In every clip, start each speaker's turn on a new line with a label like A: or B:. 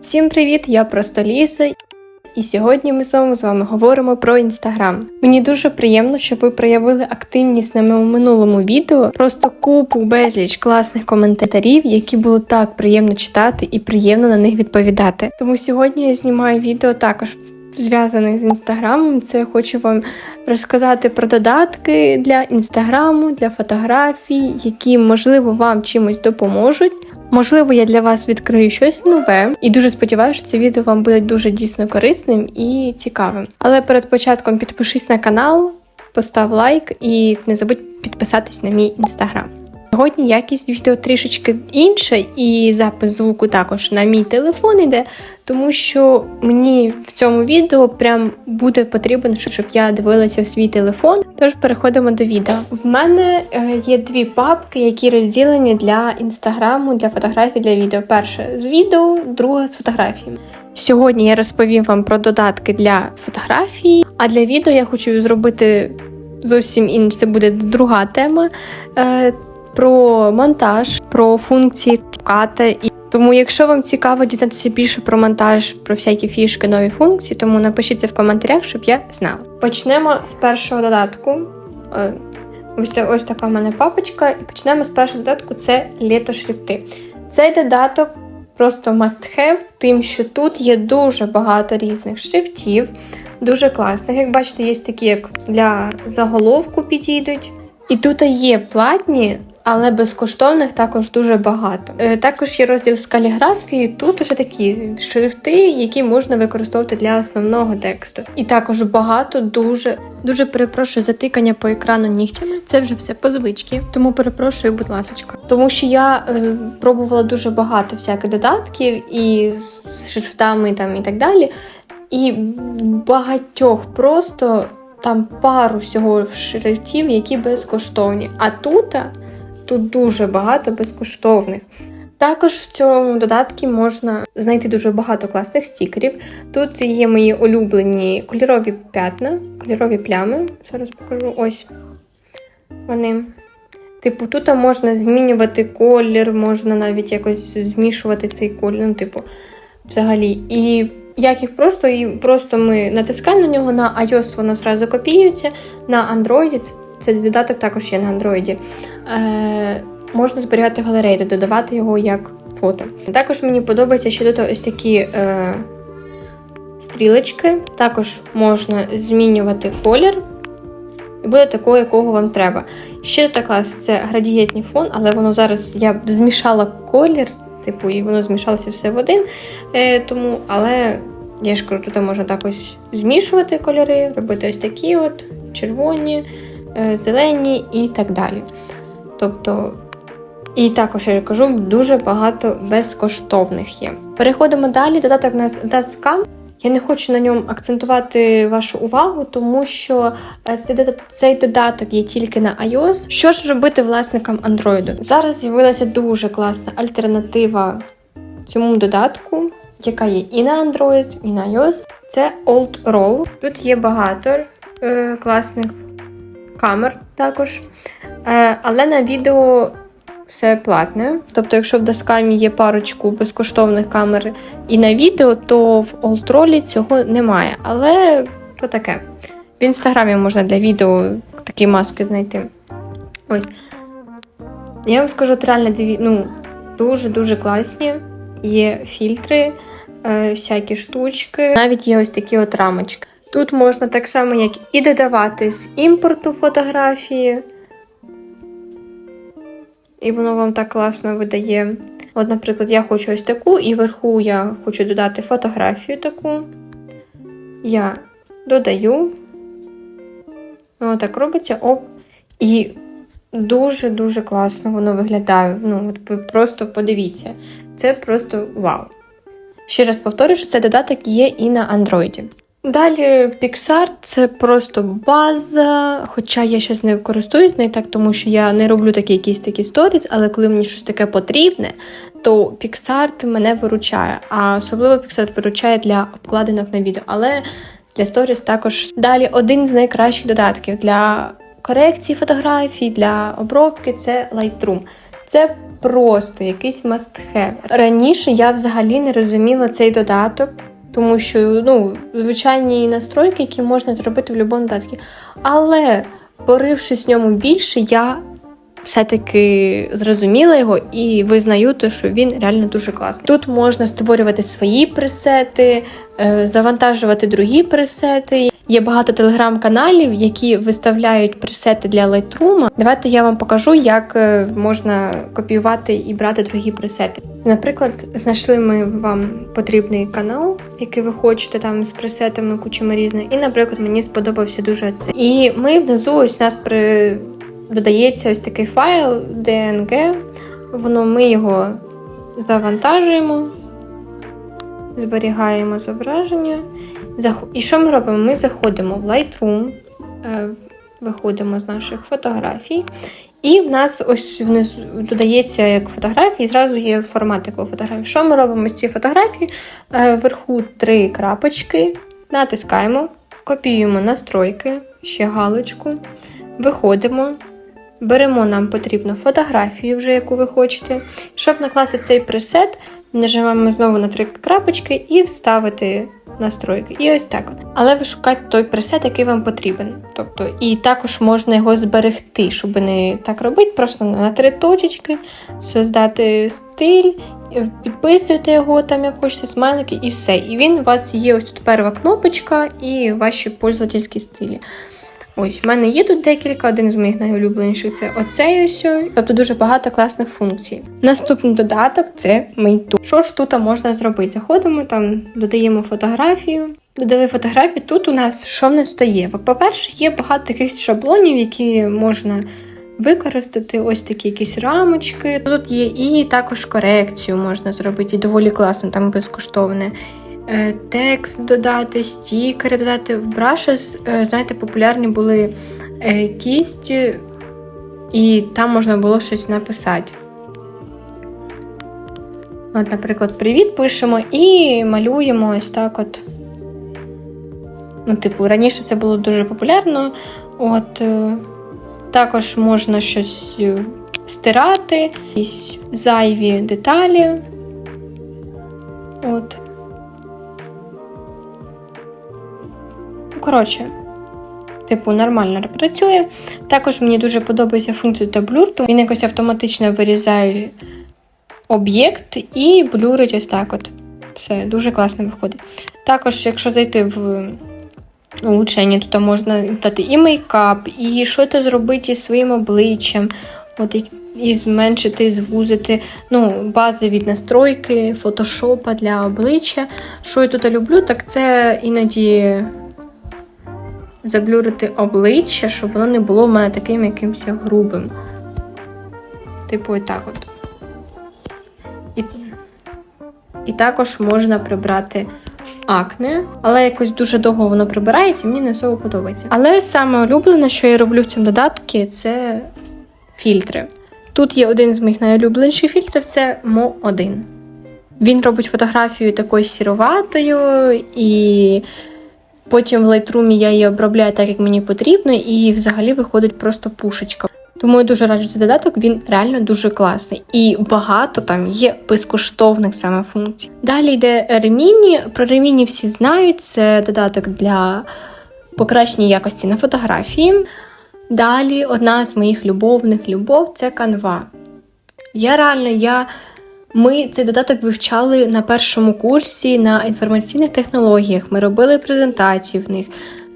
A: Всім привіт! Я просто Ліса. І сьогодні ми знову з вами говоримо про інстаграм. Мені дуже приємно, що ви проявили активність на моєму минулому відео. Просто купу безліч класних коментарів, які було так приємно читати і приємно на них відповідати. Тому сьогодні я знімаю відео також зв'язане з інстаграмом. Це я хочу вам розказати про додатки для інстаграму, для фотографій, які можливо вам чимось допоможуть. Можливо, я для вас відкрию щось нове, і дуже сподіваюся, що це відео вам буде дуже дійсно корисним і цікавим. Але перед початком підпишись на канал, постав лайк і не забудь підписатись на мій інстаграм. Сьогодні якість відео трішечки інша, і запис звуку також на мій телефон іде, тому що мені в цьому відео прям буде потрібно, щоб я дивилася в свій телефон. Тож переходимо до відео. В мене е, є дві папки, які розділені для інстаграму, для фотографій, для відео. Перша з відео, друга з фотографіями. Сьогодні я розповім вам про додатки для фотографії, а для відео я хочу зробити зовсім інше. Це буде друга тема. Про монтаж, про функції кати. І тому, якщо вам цікаво дізнатися більше про монтаж, про всякі фішки, нові функції, тому напишіть це в коментарях, щоб я знала. Почнемо з першого додатку. Е, Ось, ось така в мене папочка, і почнемо з першого додатку це літошрифти. Цей додаток просто must have, тим, що тут є дуже багато різних шрифтів, дуже класних. Як бачите, є такі, як для заголовку підійдуть. І тут є платні, але безкоштовних також дуже багато. Е, Також є розділ з каліграфії. Тут уже такі шрифти, які можна використовувати для основного тексту. І також багато дуже дуже перепрошую затикання по екрану нігтями. Це вже все по звичці. Тому перепрошую, будь ласочка. Тому що я е, пробувала дуже багато всяких додатків і з шрифтами там і так далі. І багатьох просто там пару всього шрифтів, які безкоштовні. А тут, тут дуже багато безкоштовних. Також в цьому додатку можна знайти дуже багато класних стікерів. Тут є мої улюблені кольорові п'ятна, кольорові плями. Зараз покажу ось вони. Типу, тут можна змінювати колір, можна навіть якось змішувати цей колір. Ну, типу, взагалі. І як їх просто, і просто ми натискаємо на нього на iOS, воно зразу копіюється. На Android, це, цей додаток також є на Android. Е, можна зберігати галерею, додавати його як фото. Також мені подобається, що тут ось такі е, стрілочки. Також можна змінювати колір. І буде такого, якого вам треба. Ще тут клас, це градієнтний фон, але воно зараз я б змішала колір, типу, і воно змішалося все в один. Е, тому, але я ж кажу, тут можна так ось змішувати кольори, робити ось такі от червоні, зелені і так далі. Тобто, і також я кажу, дуже багато безкоштовних є. Переходимо далі. Додаток у нас Dashcam. Я не хочу на ньому акцентувати вашу увагу, тому що е, цей додаток є тільки на iOS. Що ж робити власникам Android? Зараз з'явилася дуже класна альтернатива цьому додатку, яка є і на Android, і на iOS. Це Old Roll. Тут є багато е, класних камер також. Е, але на відео все платне. Тобто, якщо в Daskam є парочку безкоштовних камер і на відео, то в Олтролі цього немає. Але то таке. В інстаграмі можна для відео такі маски знайти. Ось. Я вам скажу, реально ну, дуже-дуже класні. Є фільтри, е, всякі штучки. Навіть є ось такі от рамочки. Тут можна так само, як і додавати з імпорту фотографії. І воно вам так класно видає. От, наприклад, я хочу ось таку, і вверху я хочу додати фотографію таку. Я додаю. Воно так робиться, оп. І дуже-дуже класно воно виглядає. Ну, от ви просто подивіться. Це просто вау. Ще раз повторюю, що цей додаток є і на Android. Далі Pixar це просто база, хоча я щось не користуюсь нею так, тому що я не роблю такі якісь такі сторіс, але коли мені щось таке потрібне, то Pixar мене виручає. А особливо Pixar виручає для обкладинок на відео. Але для сторіс також далі один з найкращих додатків для корекції фотографій, для обробки це Lightroom. Це просто якийсь must-have. Раніше я взагалі не розуміла цей додаток, тому що ну, звичайні настройки, які можна зробити в будь-якому додатку. Але порившись в ньому більше, я все-таки зрозуміла його і визнаю, те, що він реально дуже класний. Тут можна створювати свої пресети, е, завантажувати другі пресети. Є багато телеграм-каналів, які виставляють пресети для Lightroom. Давайте я вам покажу, як е, можна копіювати і брати другі пресети. Наприклад, знайшли ми вам потрібний канал, який ви хочете там з пресетами кучами різних. І, наприклад, мені сподобався дуже це. І ми внизу ось нас при додається ось такий файл DNG. Воно ми його завантажуємо, зберігаємо зображення. І що ми робимо? Ми заходимо в Lightroom, е, виходимо з наших фотографій. І в нас ось внизу додається як фотографії, і зразу є формат такої фотографії. Що ми робимо з цієї фотографії? Е, Вверху три крапочки, натискаємо, копіюємо настройки, ще галочку, виходимо, беремо нам потрібну фотографію, вже яку ви хочете. Щоб накласти цей пресет, нажимаємо знову на три крапочки і вставити настройки. І ось так. Але ви шукайте той пресет, який вам потрібен. Тобто, і також можна його зберегти, щоб не так робити, просто на три точечки, создати стиль, підписуєте його там, як хочете, смайлики, і все. І він у вас є ось тут перша кнопочка і ваші пользовательські стилі. Ось, в мене є тут декілька, один з моїх найулюбленіших це оцей ось. Тобто дуже багато класних функцій. Наступний додаток це Мейту. Що ж тут можна зробити? Заходимо там, додаємо фотографію. Додали фотографію. Тут у нас що в нас то є? По-перше, є багато таких шаблонів, які можна використати. Ось такі якісь рамочки. Тут є і також корекцію можна зробити, і доволі класно, там безкоштовне. Е, Текст додати, стікери додати. В Brushes, е, знаєте, популярні були е, кісті, і там можна було щось написати. От, наприклад, привіт пишемо і малюємо ось так от. Ну, типу, раніше це було дуже популярно. От, також можна щось стирати, якісь зайві деталі. От. Коротше, типу, нормально працює. Також мені дуже подобається функція таблюр, тому він якось автоматично вирізає об'єкт і блюрить ось так от. Все, дуже класно виходить. Також, якщо зайти в улучшення, то там можна дати і мейкап, і що то зробити із своїм обличчям, от і зменшити, і звузити ну, базові настройки, фотошопа для обличчя. Що я тут люблю, так це іноді заблюрити обличчя, щоб воно не було в мене таким якимось грубим. Типу, отак от. І, і також можна прибрати акне, але якось дуже довго воно прибирається, і мені не особо подобається. Але саме улюблене, що я роблю в цьому додатку, це фільтри. Тут є один з моїх найулюбленіших фільтрів це Мо 1. Він робить фотографію такою сіроватою, і потім в Lightroom я її обробляю так, як мені потрібно, і взагалі виходить просто пушечка. Тому я дуже раджу цей додаток, він реально дуже класний. І багато там є безкоштовних саме функцій. Далі йде Реміні. Про Реміні всі знають, це додаток для покращення якості на фотографії. Далі одна з моїх любовних любов це Canva. Я реально, я. Ми цей додаток вивчали на першому курсі на інформаційних технологіях. Ми робили презентації в них.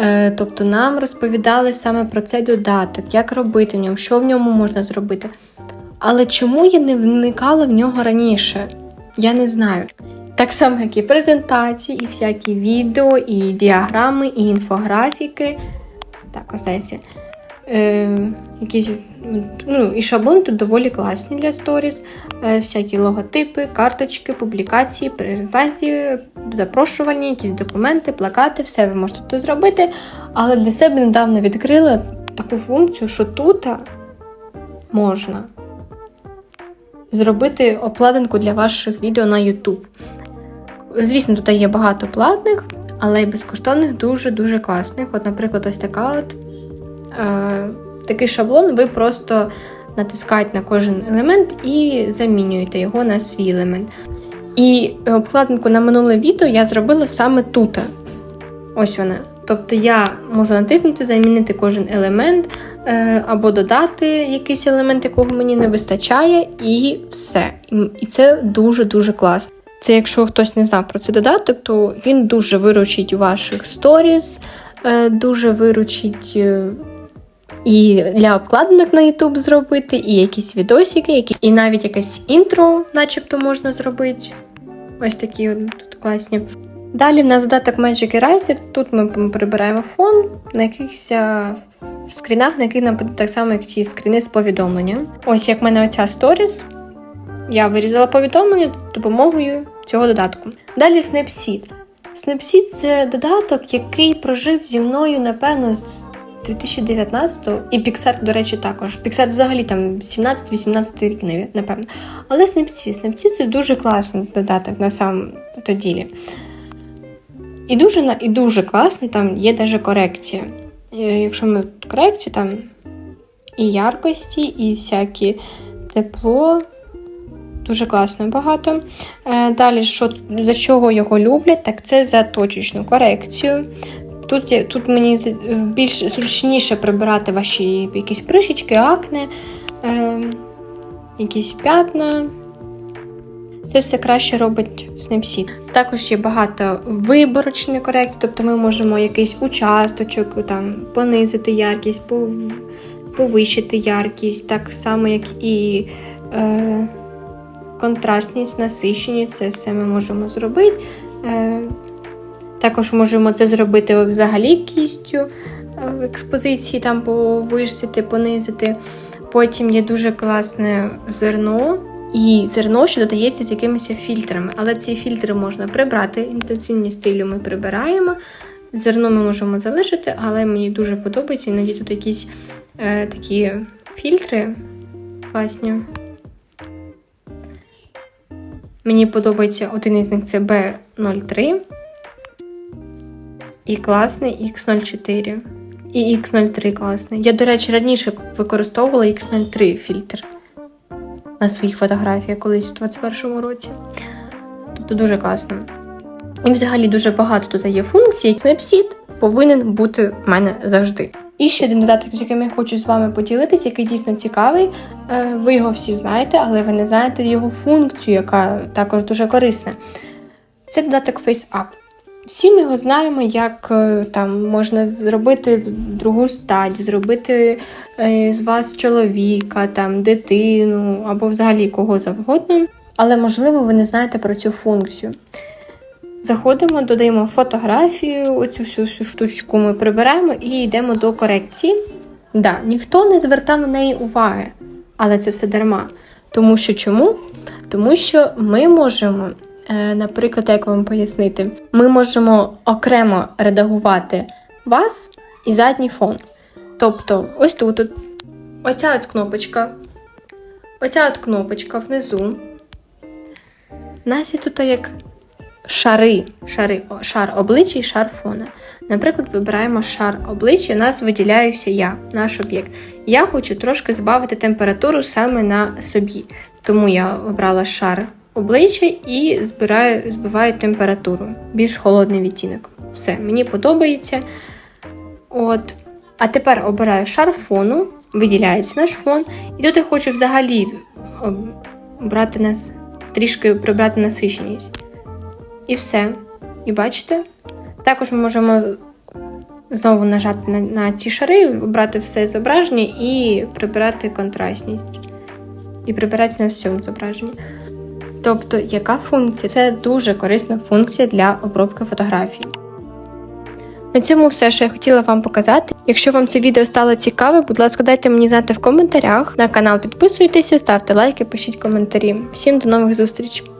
A: Е, Тобто нам розповідали саме про цей додаток, як робити в ньому, що в ньому можна зробити. Але чому я не вникала в нього раніше? Я не знаю. Так само, як і презентації, і всякі відео, і діаграми, і інфографіки. Так, остається. Е, якісь, ну, і шаблони тут доволі класні для сторіс. Е, всякі логотипи, карточки, публікації, презентації, запрошування, якісь документи, плакати, все ви можете тут зробити. Але для себе недавно відкрила таку функцію, що тут можна зробити обкладинку для ваших відео на YouTube. Звісно, тут є багато платних, але й безкоштовних дуже-дуже класних. От, наприклад, ось така от. Е, такий шаблон, ви просто натискаєте на кожен елемент і замінюєте його на свій елемент. І обкладинку на минуле відео я зробила саме тут. Ось вона. Тобто я можу натиснути, замінити кожен елемент е, або додати якийсь елемент, якого мені не вистачає, і все. І- це дуже-дуже класно. Це якщо хтось не знав про цей додаток, то він дуже виручить ваших сторіс, е, дуже виручить і для обкладинок на YouTube зробити, і якісь відосики, які... і навіть якесь інтро, начебто, можна зробити. Ось такі тут класні. Далі в нас додаток Magic Eraser. Тут ми прибираємо фон на якихось скрінах, на яких нам будуть так само, як ті скріни з повідомленням. Ось як в мене оця сторіс. Я вирізала повідомлення допомогою цього додатку. Далі Snapseed. Snapseed – це додаток, який прожив зі мною, напевно, з 2019-го. І Pixar, до речі, також. Pixar взагалі там 17-18 рік, напевно. Але Snapseed. Snapseed – це дуже класний додаток на самом то ділі. І дуже, і дуже класно, там є навіть корекція. Е, Якщо ми корекцію, там і яркості, і всякі тепло. Дуже класно багато. Е, Далі, що, за чого його люблять, так це за точечну корекцію. Тут, тут мені більш зручніше прибирати ваші якісь прищички, акне, е, якісь п'ятна. Це все краще робить Snapseed. Також є багато виборочної корекції, тобто ми можемо якийсь участочок там понизити яркість, пов- повищити яркість, так само, як і е, контрастність, насиченість, це все ми можемо зробити. Е, також можемо це зробити взагалі кістю е, в експозиції, там повисити, понизити. Потім є дуже класне зерно. І зерно ще додається з якимись фільтрами, але ці фільтри можна прибрати. Інтенсивні стилю ми прибираємо. Зерно ми можемо залишити, але мені дуже подобається. Іноді тут якісь е, такі фільтри класні. Мені подобається один із них це B03 і класний X04. І X03 класний. Я, до речі, раніше використовувала X03 фільтр на своїх фотографіях колись у 21-му році. Тобто дуже класно. І взагалі дуже багато тут є функцій. Snapseed повинен бути в мене завжди. І ще один додаток, з яким я хочу з вами поділитися, який дійсно цікавий. Е, Ви його всі знаєте, але ви не знаєте його функцію, яка також дуже корисна. Це додаток FaceApp. Всі ми його знаємо, як е, там можна зробити другу стать, зробити е, з вас чоловіка, там дитину або взагалі кого завгодно. Але можливо ви не знаєте про цю функцію. Заходимо, додаємо фотографію, оцю всю, всю штучку ми приберемо і йдемо до корекції. Да, ніхто не звертав на неї уваги, але це все дарма. Тому що чому? Тому що ми можемо, наприклад, як вам пояснити, ми можемо окремо редагувати вас і задній фон. Тобто, ось тут, от, оця от кнопочка, оця от кнопочка внизу. У нас є тут як шари, шари, шар обличчя і шар фона. Наприклад, вибираємо шар обличчя, у нас виділяюся я, наш об'єкт. Я хочу трошки збавити температуру саме на собі. Тому я обрала шар обличчя і збираю, збиваю температуру. Більш холодний відтінок. Все, мені подобається. От. А тепер обираю шар фону, виділяється наш фон. І тут я хочу взагалі об- брати нас, трішки прибрати насиченість. І все. І бачите? Також ми можемо знову нажати на, на ці шари, обрати все зображення і прибирати контрастність. І прибирати на всьому зображенні. Тобто, яка функція? Це дуже корисна функція для обробки фотографій. На цьому все, що я хотіла вам показати. Якщо вам це відео стало цікаве, будь ласка, дайте мені знати в коментарях. На канал підписуйтеся, ставте лайки, пишіть коментарі. Всім до нових зустрічей!